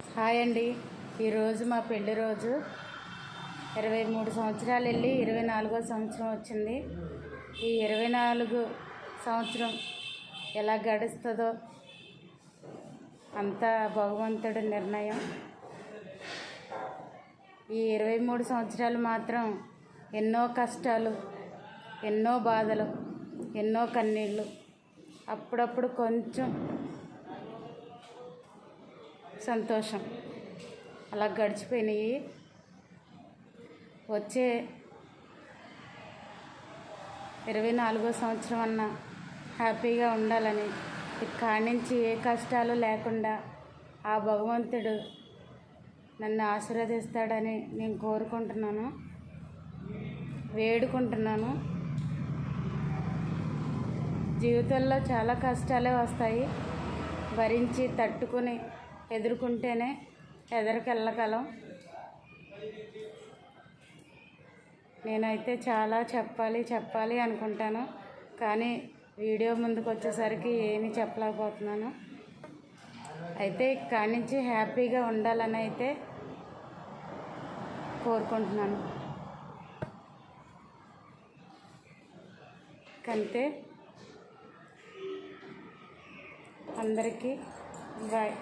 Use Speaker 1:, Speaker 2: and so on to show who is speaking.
Speaker 1: Hi అండి. ఈరోజు మా పెళ్ళి రోజు. ఇరవై మూడు సంవత్సరాలు వెళ్ళి ఇరవై నాలుగో సంవత్సరం వచ్చింది. ఈ ఇరవై నాలుగు సంవత్సరం ఎలా గడుస్తుందో అంతా భగవంతుడి నిర్ణయం. ఈ ఇరవై మూడు సంవత్సరాలు మాత్రం ఎన్నో కష్టాలు ఎన్నో బాధలు ఎన్నో కన్నీళ్ళు. అప్పుడప్పుడు కొంచెం సంతోషం. అలా గడిచిపోయినాయి. వచ్చే ఇరవై నాలుగో సంవత్సరం అన్న హ్యాపీగా ఉండాలని ఇక్కడి నుంచి ఏ కష్టాలు లేకుండా ఆ భగవంతుడు నన్ను ఆశీర్వదిస్తాడని నేను కోరుకుంటున్నాను. వేడుకుంటున్నాను. జీవితంలో చాలా కష్టాలే వస్తాయి. భరించి తట్టుకుని ఎదుర్కొంటేనే ఎదరికెళ్ళగలం. నేనైతే చాలా చెప్పాలి చెప్పాలి అనుకుంటాను. కానీ వీడియో ముందుకు వచ్చేసరికి ఏమీ చెప్పలేకపోతున్నాను. అయితే ఇక్కడి నుంచి హ్యాపీగా ఉండాలని అయితే కోరుకుంటున్నాను. కంతే. అందరికీ బాయ్.